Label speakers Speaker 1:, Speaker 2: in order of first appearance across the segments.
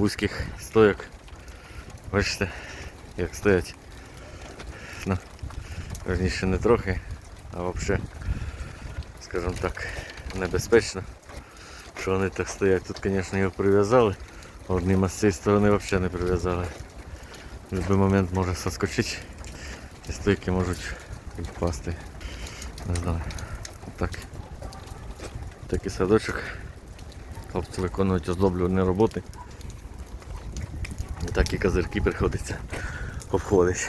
Speaker 1: вузьких стояк. Бачите, як стоять. Ну, верніше не трохи, а взагалі, скажімо так, небезпечно, що вони так стоять. Тут, звісно, його прив'язали, одним з цієї сторони взагалі не прив'язали. В будь-який момент може соскочити і стойки можуть впасти. Не знаю. Отак. Такий садочок. Хлопці виконують оздоблювані роботи. І так і козирки приходиться обходить.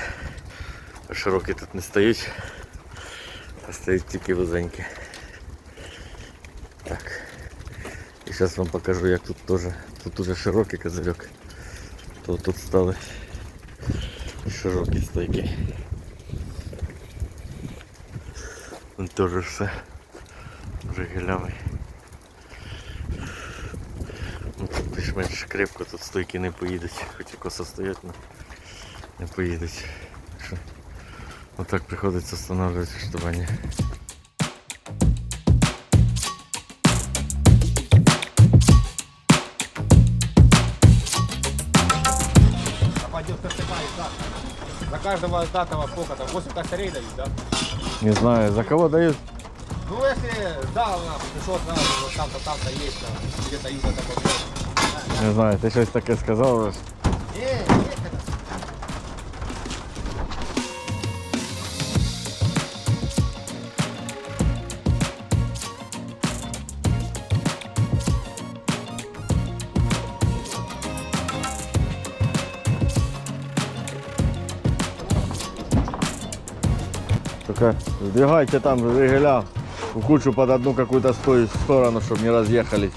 Speaker 1: Широкі тут не стоять, а стоять тільки вузенькі. Так. І зараз вам покажу, як тут теж. Тут уже широкий козирьок. То тут стали широкі стойки. Тут теж все вже гілявий. більш-менш крепко, тут стойки не поїдуть, хоч і косо стоять, але не поїдуть. Так Що, отак приходиться встановлювати штування.
Speaker 2: А пойдет костырьма и так. За каждого датного сколько там? 8 костырей дают, да?
Speaker 1: Не знаю, за кого дают?
Speaker 2: Ну если дал нам, пришел сразу, вот там-то, там-то есть, там, где-то юга такой.
Speaker 1: не знаю, ти щось таке сказав. Только сдвигайте там регеля в кучу под одну какую-то сто- сторону, чтобы не разъехались.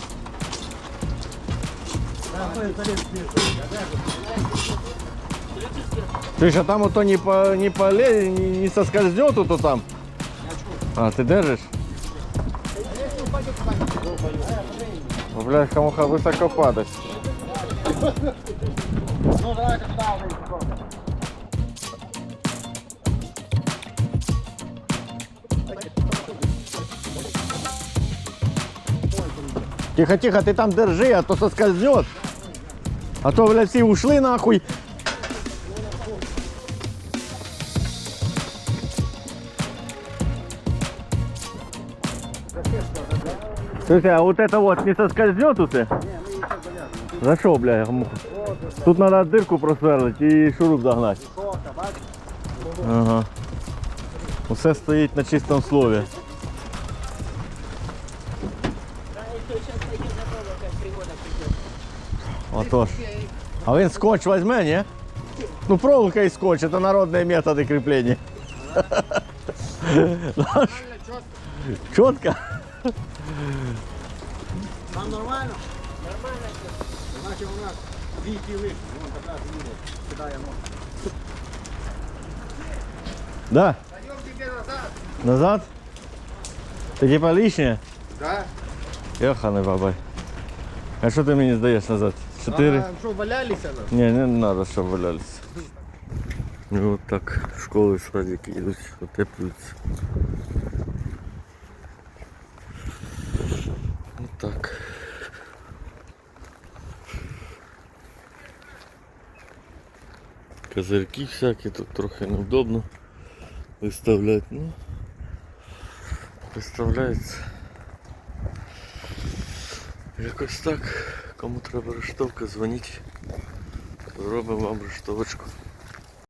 Speaker 1: Ты же там вот не, по, не, поле, не, не соскользнет, то там. А, ты держишь? Блядь, кому-ха высоко падать. Тихо, тихо, ты там держи, а то соскользнет. А то, блядь, все ушли нахуй. Слушай, а вот это вот не соскользнет тут? За что, бля, муха? Тут надо дырку просверлить и шуруп загнать. Ага. Усе стоїть на чистому слові. Отож. А він скотч возьме, ні? Ну проволока і скотч, це народні методи кріплення. Наш- Чітко?
Speaker 2: Там нормально? Нормально. Значит у нас вики выше. Вон как раз видно. Кидаем.
Speaker 1: Да.
Speaker 2: Пойдем теперь назад.
Speaker 1: Назад? Ти типа лишнє?
Speaker 2: Да.
Speaker 1: Йоханий бабай. А що ти мені здаєш назад? Чотири?
Speaker 2: А, что, валялись она?
Speaker 1: Ні, не треба, щоб валялися. Ну от так, школи, садики йдуть, утеплюються. От так. Козырьки всякі, тут трохи неудобно виставляти, ну виставляється. Якось так. Кому треба рештовка, дзвоніть. Зробимо вам рештовочку.